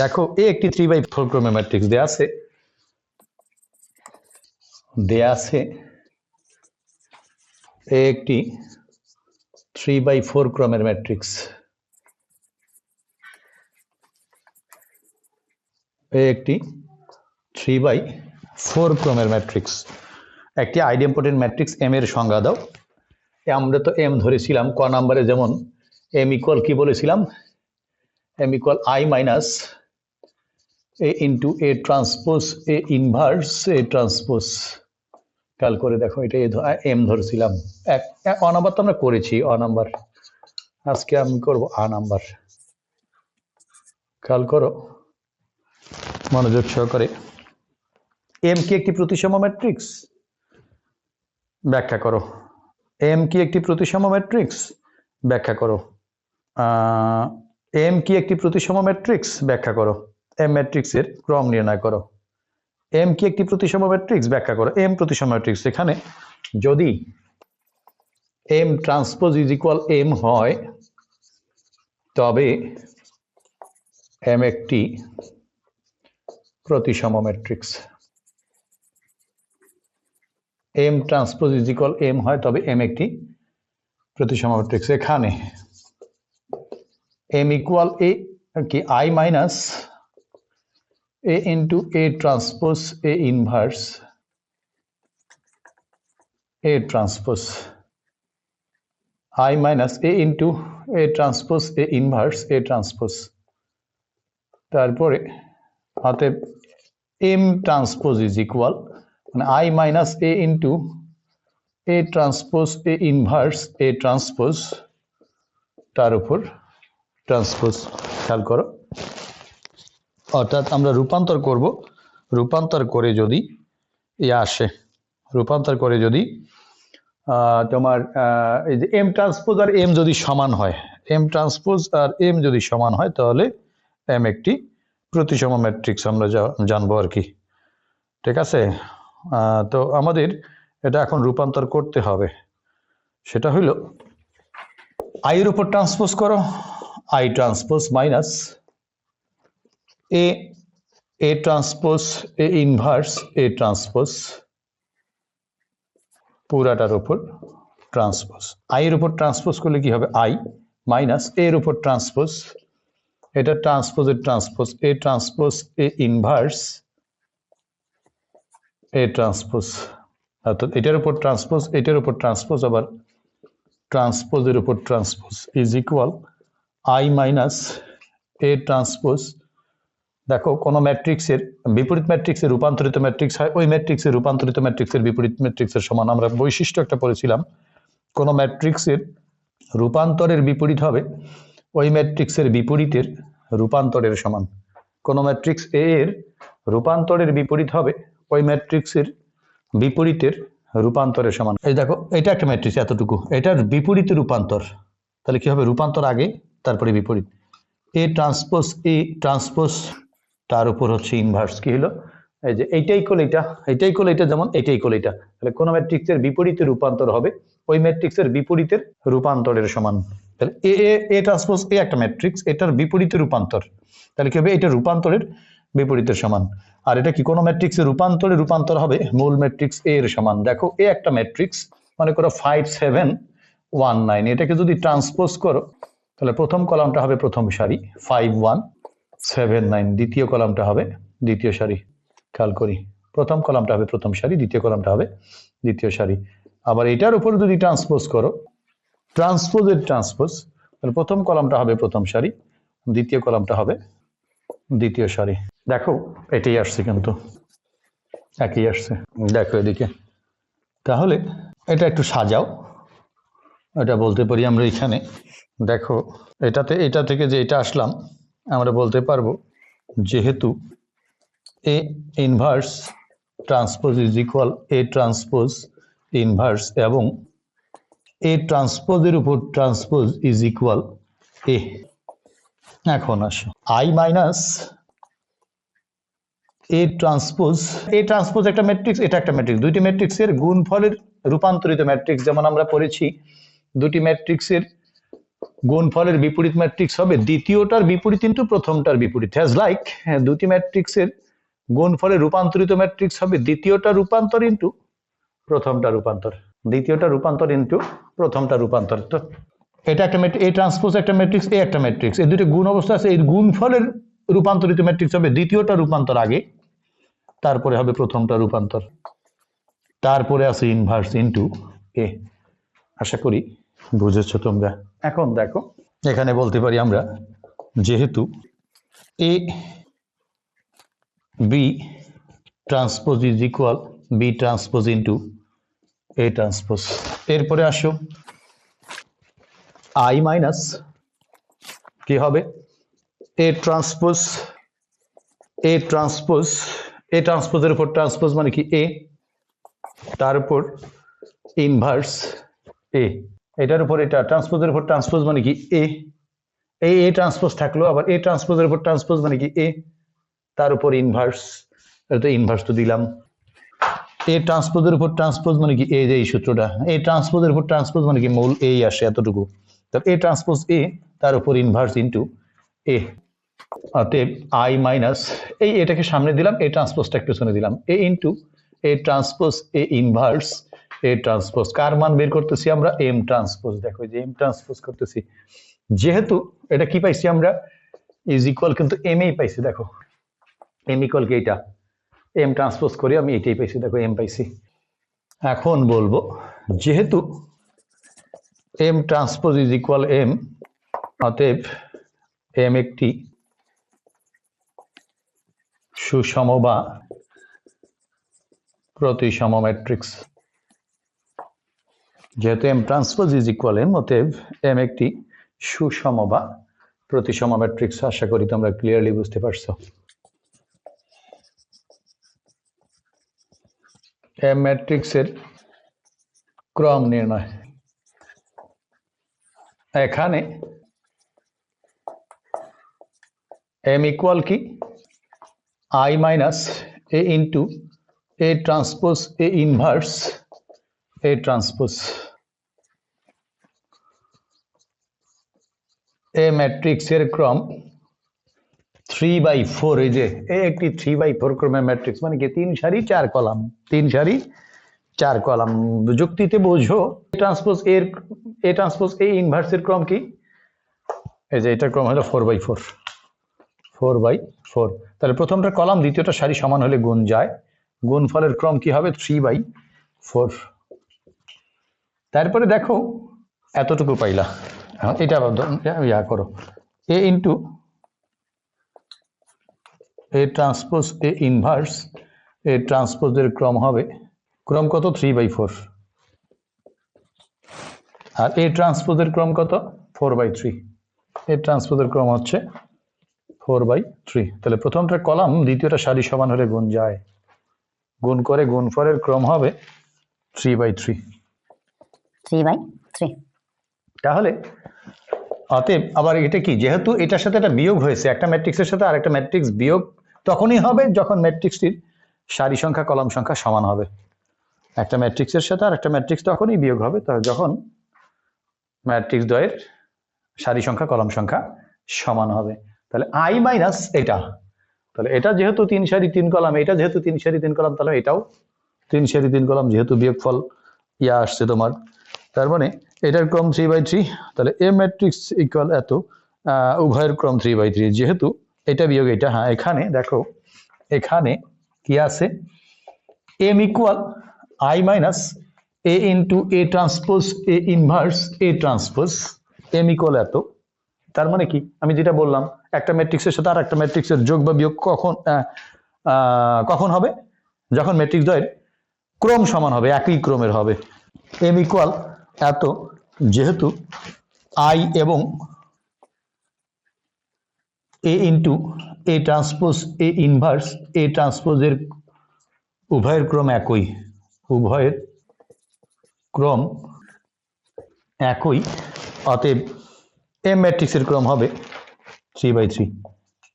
দেখো এ একটি three by four ক্রমের ম্যাট্রিক্স দেয়া আছে। দেয়া আছে এ একটি থ্রি বাই ফোর ক্রমের ম্যাট্রিক্স এ একটি থ্রি বাই ফোর ক্রমের ম্যাট্রিক্স একটি আইডেম্পোর্টেন্ট ম্যাট্রিক্স এম এর সংজ্ঞা দাও। আমরা তো এম ধরেছিলাম, ক নাম্বারে যেমন এম ইকুয়াল কি বলেছিলাম? M equal I minus A into A transpose A inverse A transpose খেয়াল করে দেখো, এটা এম ধরেছিলাম। এক অ তো আমরা করেছি, অ নাম্বার। আজকে আমি করব আ নাম্বার। খেয়াল করো, মনোযোগ সহকারে। এম কি একটি প্রতিসম ম্যাট্রিক্স? ব্যাখ্যা করো। এম কি একটি প্রতিসম ম্যাট্রিক্স? ব্যাখ্যা করো। এম কি একটি প্রতিসম ম্যাট্রিক্স? ব্যাখ্যা করো। এম ম্যাট্রিক্সের ক্রম নির্ণয় করো। এম কি একটি প্রতিসম ম্যাট্রিক্স ব্যাখ্যা করো। এম প্রতিসম ম্যাট্রিক্স এখানে যদি M transpose is equal M হয়, তবে এম একটি প্রতিসম matrix M transpose is equal M হয়, তবে এম একটি প্রতিসম ম্যাট্রিক্স এখানে এম ইকুয়াল এ কি? I minus A into A transpose A inverse A transpose I minus A into A transpose A inverse A transpose তারপরে অতএব এম ট্রান্সপোজ ইজ ইকুয়াল মানে I minus A into A transpose A inverse A transpose তার উপর transpose খেয়াল করো। অর্থাৎ আমরা রূপান্তর করব। রূপান্তর করে যদি এ আসে, রূপান্তর করে যদি তোমার এই যে এম ট্রান্সপোজ আর এম যদি সমান হয় এম ট্রান্সপোজ আর এম যদি সমান হয়, তাহলে এম একটি প্রতিসম ম্যাট্রিক্স আমরা জানব আর কি। ঠিক আছে? তো আমাদের এটা এখন রূপান্তর করতে হবে। সেটা হইল আইয়ের উপর ট্রান্সপোজ করো I transpose minus A A transpose A inverse A transpose পুরাটার উপর ট্রান্সপোজ আই এর উপর ট্রান্সপোজ করলে কি হবে? আই মাইনাস এর উপর ট্রান্সপোজ এটা ট্রান্সপোজের transpose A transpose A inverse A transpose অর্থাৎ এটার উপর ট্রান্সপোজ এটার উপর ট্রান্সপোজ আবার ট্রান্সপোজের উপর transpose is equal I minus A transpose দেখো, কোনো ম্যাট্রিক্সের বিপরীত ম্যাট্রিক্সের রূপান্তরিত ম্যাট্রিক্স হয়, ওই ম্যাট্রিক্সের রূপান্তরিত ম্যাট্রিক্সের বিপরীত ম্যাট্রিক্সের সমান। আমরা বৈশিষ্ট্য একটা পড়েছিলাম। কোনো ম্যাট্রিক্সের রূপান্তরের বিপরীত হবে, ওই ম্যাট্রিক্সের বিপরীতের রূপান্তরের সমান। কোনো ম্যাট্রিক্স এ এর রূপান্তরের বিপরীত হবে, ওই ম্যাট্রিক্সের বিপরীতের রূপান্তরের সমান। এই দেখো, এটা একটা ম্যাট্রিক্স এতটুকু। এটার বিপরীত রূপান্তর, তাহলে কি হবে? রূপান্তর আগে, তারপরে বিপরীত। এ ট্রান্সপোজ এ ট্রান্সপোজ তার উপর হচ্ছে ইনভার্স কি হলো? এই যে এইটাই কোল এটা, এইটাই কোল এটা যেমন এটাই কোল এটা। তাহলে কোন ম্যাট্রিক্সের বিপরীতে রূপান্তর হবে, ওই ম্যাট্রিক্সের বিপরীতের রূপান্তরের সমান। তাহলে এ এ এ ট্রান্সপোজ এ একটা ম্যাট্রিক্স এটার বিপরীতে রূপান্তর। তাহলে কি হবে? এটা রূপান্তরের বিপরীতের সমান। আর এটা কি কোনো ম্যাট্রিক্সের রূপান্তরে রূপান্তর হবে? মূল ম্যাট্রিক্স এ এর সমান। দেখো এ একটা ম্যাট্রিক্স মনে করো ফাইভ সেভেন ওয়ান নাইন এটাকে যদি ট্রান্সপোজ করো, তাহলে প্রথম কলামটা হবে প্রথম সারি ফাইভ ওয়ান সেভেন নাইন দ্বিতীয় কলামটা হবে, দ্বিতীয় সারি, খেয়াল করি। প্রথম কলামটা হবে প্রথম সারি, দ্বিতীয় কলামটা হবে দ্বিতীয় সারি। আবার এটার উপর যদি ট্রান্সপোজ করো ট্রান্সপোজের ট্রান্সপোজ তাহলে প্রথম কলামটা হবে প্রথম সারি, দ্বিতীয় কলামটা হবে দ্বিতীয় সারি। দেখো, এটাই আসছে কিন্তু, একই আসছে। দেখো এদিকে। তাহলে এটা একটু সাজাও, এটা বলতে পারি আমরা এখানে। দেখো, এটাতে, এটা থেকে যে এটা আসলাম আমরা বলতে পারব যেহেতু A inverse transpose is equal A transpose inverse এবং এ ট্রান্সপোজের উপর ট্রান্সপোজ ইজ ইকুয়াল এ এখন আসো। I minus A transpose A transpose একটা ম্যাট্রিক্স এটা একটা ম্যাট্রিক্স দুইটি ম্যাট্রিক্সের গুণফলের রূপান্তরিত ম্যাট্রিক্স যেমন আমরা পড়েছি, দুটি ম্যাট্রিক্সের গুণফলের বিপরীত ম্যাট্রিক্স হবে, দ্বিতীয়টার বিপরীত ইন্টু প্রথমটার বিপরীত। হ্যাজ লাইক দুটি ম্যাট্রিক্সের গুণফলে রূপান্তরিত ম্যাট্রিক্স হবে, দ্বিতীয়টা রূপান্তর ইন্টু প্রথমটা রূপান্তর। দ্বিতীয়টা রূপান্তর ইন্টু প্রথমটা রূপান্তর। তো এটা একটা এ ট্রান্সপোজ একটা ম্যাট্রিক্স এ একটা ম্যাট্রিক্স এই দুটো গুণ অবস্থা আছে এই গুণফলের রূপান্তরিত ম্যাট্রিক্স হবে, দ্বিতীয়টা রূপান্তর আগে, তারপরে হবে প্রথমটা রূপান্তর। তারপরে আছে ইনভার্স ইনটু এ আশা করি বুঝেছ তোমরা? এখন দেখো। এখানে বলতে পারি আমরা যেহেতু A B transpose is equal B transpose into A transpose এরপরে আসো। আই মাইনাস কি হবে? এ ট্রান্সপোজ এ ট্রান্সপোজ এ ট্রান্সপোজের উপর ট্রান্সপোজ মানে কি? এ তার উপর ইনভার্স এ এটার উপর এটা ট্রান্সপোজের উপর ট্রান্সপোজ মানে কি? এ এই এ ট্রান্সপোজ থাকল আবার এ ট্রান্সপোজের উপর ট্রান্সপোজ মানে কি? এ তার উপর ইনভার্স তো ইনভার্স তো দিলাম। এ ট্রান্সপোজের উপর ট্রান্সপোজ মানে কি? এই যে এই সূত্রটা। এ ট্রান্সপোজের উপর ট্রান্সপোজ মানে কি? মূল এই আসে এতটুকু। তাহলে এ ট্রান্সপোজ এ তার উপর ইনভার্স ইন্টু এ অতএব আই মাইনাস এই এটাকে সামনে দিলাম এ ট্রান্সপোজটা পেছনে দিলাম। A into A transpose A inverse A transpose কার মান বের করতেছি আমরা? এম ট্রান্সপোজ দেখো যে এম ট্রান্সপোজ করতেছি। যেহেতু এটা কি পাইছি আমরা? ইজ ইকুয়াল কিন্তু এম এই পাইছি, দেখো। এম ইকুয়াল কি এইটা এম ট্রান্সপোজ করি, আমি এটাই পাইছি, দেখো এম পাইছি। এখন বলব, যেহেতু M transpose is equal M অতএব এম একটি সুষম বা প্রতিসম ম্যাট্রিক্স যেহেতু M transpose is equal M অতএব এম একটি সুষম বা প্রতিসম ম্যাট্রিক্স আশা করি তোমরা ক্লিয়ারলি বুঝতে পারছ। এম ম্যাট্রিক্সের ক্রম নির্ণয়। এখানে এম ইকুয়াল কি? I minus A into A transpose A inverse A transpose. A ম্যাট্রিক্সের ক্রম থ্রি বাই ফোর এই যে, এ একটি থ্রি বাই ফোর ক্রমের ম্যাট্রিক্স মানে কি, তিন সারি চার কলাম, তিন সারি চার কলাম। যুক্তিতে বোঝো ট্রান্সপোজ এর, এ ট্রান্সপোজ এ ইনভার্সের ক্রম কি? এই যে এটার ক্রম হলো four by four four by four তাহলে প্রথমটা কলাম, দ্বিতীয়টা সারি সমান হলে গুণ যায়। গুণ ফলের ক্রম কি হবে? থ্রি বাই ফোর তারপরে দেখো, এতটুকু পাইলা। এটা ইয়া করো। A into A transpose A inverse A ট্রান্সপোজের ক্রম হবে, ক্রম কত? থ্রি বাই ফোর আর এ ট্রান্সপোজের ক্রম কত? ফোর বাই থ্রি এ ট্রান্সপোজের ক্রম হচ্ছে ফোর বাই থ্রি তাহলে প্রথমটা কলাম, দ্বিতীয়টা সারি সমান হলে গুণ যায়। গুণ করে গুণ ফলের ক্রম হবে three by three three by three তাহলে অতএব আবার এটা কি? যেহেতু এটার সাথে একটা বিয়োগ হয়েছে, একটা ম্যাট্রিক্সের সাথে আরেকটা ম্যাট্রিক্স বিয়োগ, তখনই হবে যখন ম্যাট্রিক্সটির সারি সংখ্যা, কলাম সংখ্যা সমান হবে। একটা ম্যাট্রিক্সের সাথে আর একটা ম্যাট্রিক্স তখনই বিয়োগ হবে, তা যখন ম্যাট্রিক্স দ্বয়ের সারি সংখ্যা, কলাম সংখ্যা সমান হবে। তাহলে আই মাইনাস এটা। তাহলে এটা যেহেতু তিন সারি, তিন কলাম, এটা যেহেতু তিন সারি, তিন কলাম, তাহলে এটাও তিন সারি, তিন কলাম, যেহেতু বিয়োগফল ইয়া আসছে তোমার তার মানে এটার ক্রম থ্রি বাই থ্রি তাহলে এ ম্যাট্রিক্স ইকুয়াল এত উভয়ের ক্রম থ্রি বাই থ্রি যেহেতু এটা বিয়োগ এটা হ্যাঁ এখানে দেখো, এখানে কি আছে? M equal I minus A into A transpose A inverse A transpose M equal এত। তার মানে কি? আমি যেটা বললাম, একটা ম্যাট্রিক্সের সাথে আর একটা ম্যাট্রিক্সের যোগ বা বিয়োগ কখন কখন হবে? যখন ম্যাট্রিক্স দ্বয়ের ক্রম সমান হবে, একই ক্রমের হবে। এম ইকুয়াল এত যেহেতু আই এবং A into A transpose A inverse A ট্রান্সপোজের উভয়ের ক্রম একই। উভয়ের ক্রম একই, অতএব এম ম্যাট্রিক্সের ক্রম হবে থ্রি বাই থ্রি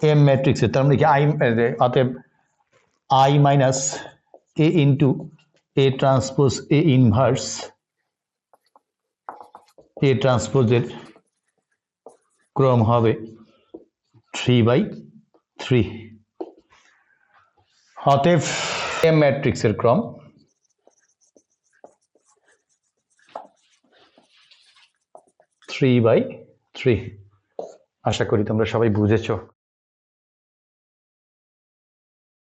এম ম্যাট্রিক্সের তার মানে কি আই অতএব I minus A into A transpose A inverse A ট্রান্সপোজের ক্রম হবে থ্রি বাই থ্রি অতএব এম ম্যাট্রিক্সের ক্রম থ্রি বাই থ্রি আশা করি তোমরা সবাই বুঝেছ।